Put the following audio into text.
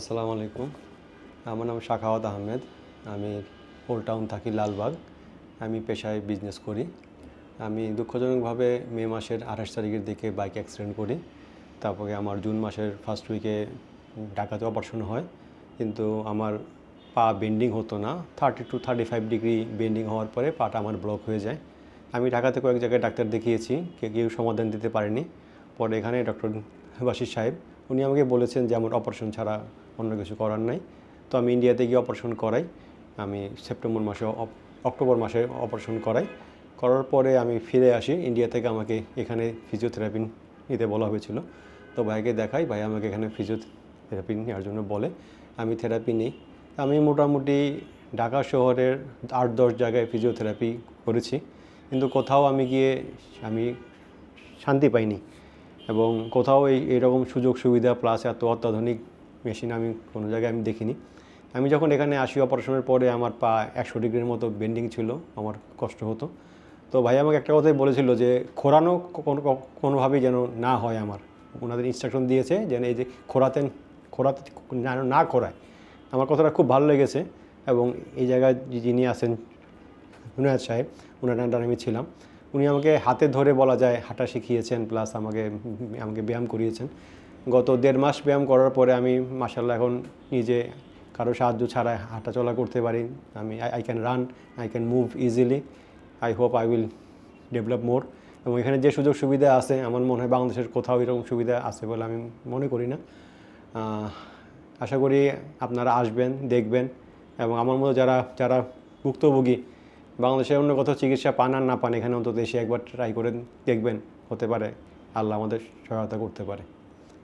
আসসালামু আলাইকুম। আমার নাম শাখাওয়াত আহমেদ। আমি ওল্ড টাউন থাকি লালবাগ। আমি পেশায় বিজনেস করি। আমি দুঃখজনকভাবে মে মাসের আঠাশ তারিখের দিকে বাইক অ্যাক্সিডেন্ট করি। তারপরে আমার জুন মাসের ফার্স্ট উইকে ঢাকাতে অপারেশন হয়। কিন্তু আমার পা বেন্ডিং হতো না। Thirty two thirty five degree bending হওয়ার পরে পাটা আমার ব্লক হয়ে যায়। আমি ঢাকাতে কয়েক জায়গায় ডাক্তার দেখিয়েছি। কে কেউ সমাধান দিতে পারেনি। পরে এখানে ডক্টর বাসির সাহেব, উনি আমাকে বলেছেন যে আমার অপারেশন ছাড়া অন্য কিছু করার নাই। তো আমি ইন্ডিয়াতে গিয়ে অপারেশন করাই। আমি সেপ্টেম্বর মাসে অক্টোবর মাসে অপারেশন করাই। করার পরে আমি ফিরে আসি। ইন্ডিয়া থেকে আমাকে এখানে ফিজিওথেরাপি নিতে বলা হয়েছিল। তো ভাইকে দেখাই। ভাই আমাকে এখানে ফিজিওথেরাপি নেওয়ার জন্য বলে, আমি থেরাপি নিই। আমি মোটামুটি ঢাকা শহরের আট দশ জায়গায় ফিজিওথেরাপি করেছি। কিন্তু কোথাও আমি গিয়ে আমি শান্তি পাইনি। এবং কোথাও এই এরকম সুযোগ সুবিধা প্লাস এত অত্যাধুনিক মেশিন আমি কোনো জায়গায় আমি দেখিনি। আমি যখন এখানে আসি অপারেশনের পরে আমার পা একশো ডিগ্রির মতো বেন্ডিং ছিল, আমার কষ্ট হতো। তো ভাই আমাকে একটা কথাই বলেছিল যে, খোরানো কোনো, কোনোভাবেই যেন না হয় আমার। ওনাদের ইনস্ট্রাকশন দিয়েছে যেন এই যে খোরাতে খোরাতে যেন না খোরায়। আমার কথাটা খুব ভালো লেগেছে এবং এই জায়গায় যিনি আছেন হুনায়ত সাহেব ওনার আন্ডার আমি ছিলাম, উনি আমাকে হাতে ধরে বলা যায় হাঁটা শিখিয়েছেন প্লাস আমাকে আমাকে ব্যায়াম করিয়েছেন। গত দেড় মাস ব্যায়াম করার পরে আমি মাসাল্লাহ এখন নিজে কারও সাহায্য ছাড়া হাঁটাচলা করতে পারি। আমি I can run I can move easily I hope I will develop more এবং এখানে যে সুযোগ সুবিধা আছে, আমার মনে হয় বাংলাদেশের কোথাও এরকম সুবিধা আছে বলে আমি মনে করি না। আশা করি আপনারা আসবেন, দেখবেন এবং আমার মতো যারা যারা ভুক্তভোগী, বাংলাদেশে অন্য কোথাও চিকিৎসা পান আর না পান, এখানে অন্তত এসে একবার ট্রাই করে দেখবেন। হতে পারে, আল্লাহ আমাদের সহায়তা করতে পারে।